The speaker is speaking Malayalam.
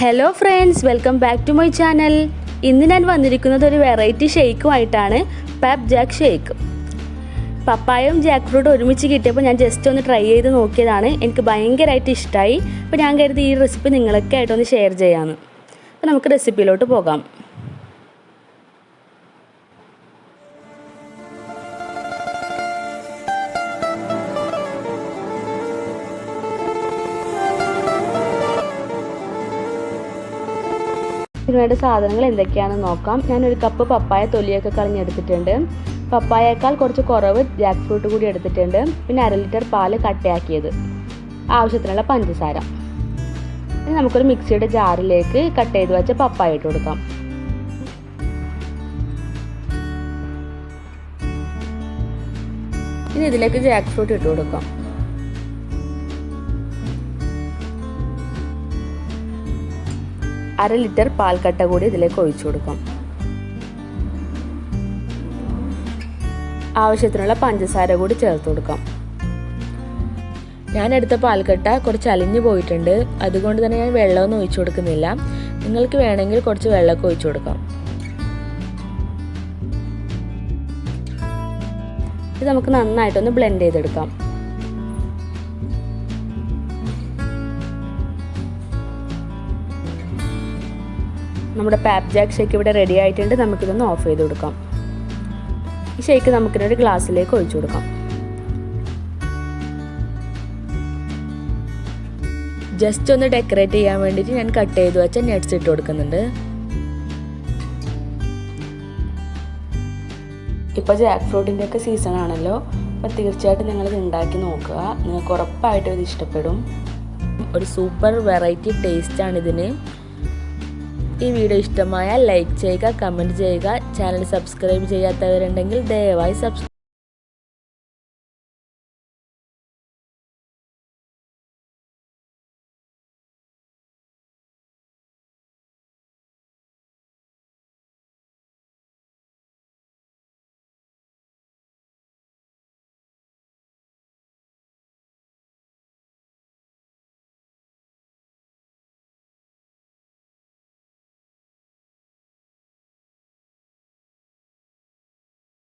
Hello friends welcome back to my channel ഇന്ന് ഞാൻ വന്നിരിക്കുന്നത് ഒരു വെറൈറ്റി ഷെയ്ക്കുമായിട്ടാണ് പാപ്പ് ജാക്ക് ഷെയ്ക്ക് പപ്പായും ജാക്ക് ഫ്രൂട്ട് ഒരുമിച്ച് കിട്ടിയപ്പോൾ ഞാൻ ജസ്റ്റ് ഒന്ന് ട്രൈ ചെയ്ത് നോക്കിയതാണ്. എനിക്ക് ഭയങ്കരമായിട്ട് ഇഷ്ടമായി അപ്പോൾ ഞാൻ കരുതി ഈ റെസിപ്പി നിങ്ങളൊക്കെ ആയിട്ടൊന്ന് ഷെയർ ചെയ്യാമെന്ന് അപ്പോൾ നമുക്ക് റെസിപ്പിയിലോട്ട് പോകാം. ഇതിനുവേണ്ട സാധനങ്ങൾ എന്തൊക്കെയാണെന്ന് നോക്കാം. ഞാനൊരു കപ്പ് പപ്പായ തൊലിയൊക്കെ കളഞ്ഞെടുത്തിട്ടുണ്ട് പപ്പായേക്കാൾ കുറച്ച് കുറവ് ജാക്ക് ഫ്രൂട്ട് കൂടി എടുത്തിട്ടുണ്ട്. പിന്നെ അര ലിറ്റർ പാൽ കട്ടയാക്കിയത്. ആവശ്യത്തിനുള്ള പഞ്ചസാര. ഇനി നമുക്കൊരു മിക്സിയുടെ ജാറിലേക്ക് കട്ട് ചെയ്ത് വെച്ച പപ്പായ ഇട്ട് കൊടുക്കാം. ഇനി ഇതിലേക്ക് ജാക്ക് ഫ്രൂട്ട് ഇട്ട് കൊടുക്കാം. അര ലിറ്റർ പാൽക്കട്ട കൂടി ഇതിലേക്ക് ഒഴിച്ചു കൊടുക്കാം. ആവശ്യത്തിനുള്ള പഞ്ചസാര കൂടി ചേർത്ത് കൊടുക്കാം. ഞാൻ എടുത്ത പാൽക്കട്ട കുറച്ച് അലിഞ്ഞു പോയിട്ടുണ്ട്. അതുകൊണ്ട് തന്നെ ഞാൻ വെള്ളമൊന്നും ഒഴിച്ചു കൊടുക്കുന്നില്ല. നിങ്ങൾക്ക് വേണമെങ്കിൽ കുറച്ച് വെള്ളമൊക്കെ ഒഴിച്ചു കൊടുക്കാം. ഇത് നമുക്ക് നന്നായിട്ടൊന്ന് ബ്ലെൻഡ് ചെയ്തെടുക്കാം. നമ്മുടെ പാപ്പ് ജാക്ക് ഷേക്ക് ഇവിടെ റെഡി ആയിട്ടുണ്ട്. നമുക്കിതൊന്ന് ഓഫ് ചെയ്ത് കൊടുക്കാം. ഈ ഷേക്ക് നമുക്കിനൊരു ഗ്ലാസ്സിലേക്ക് ഒഴിച്ചു കൊടുക്കാം. ജസ്റ്റ് ഒന്ന് ഡെക്കറേറ്റ് ചെയ്യാൻ വേണ്ടിയിട്ട് ഞാൻ കട്ട് ചെയ്ത് വെച്ച നെറ്റ്സ് ഇട്ട് കൊടുക്കുന്നുണ്ട്. ഇപ്പോൾ ജാക്ക് ഫ്രൂട്ടിന്റെ ഒക്കെ സീസൺ ആണല്ലോ. അപ്പോൾ തീർച്ചയായിട്ടും നിങ്ങളിത് ഉണ്ടാക്കി നോക്കുക. നിങ്ങൾക്ക് ഉറപ്പായിട്ടും ഇത് ഇഷ്ടപ്പെടും. ഒരു സൂപ്പർ വെറൈറ്റി ടേസ്റ്റ് ആണ് ഇതിന്. ഈ വീഡിയോ ഇഷ്ടമായാൽ ലൈക്ക് ചെയ്യുക കമന്റ് ചെയ്യുക. ചാനൽ സബ്സ്ക്രൈബ് ചെയ്യാത്തവരുണ്ടെങ്കിൽ ദയവായി സബ്സ്ക്രൈബ്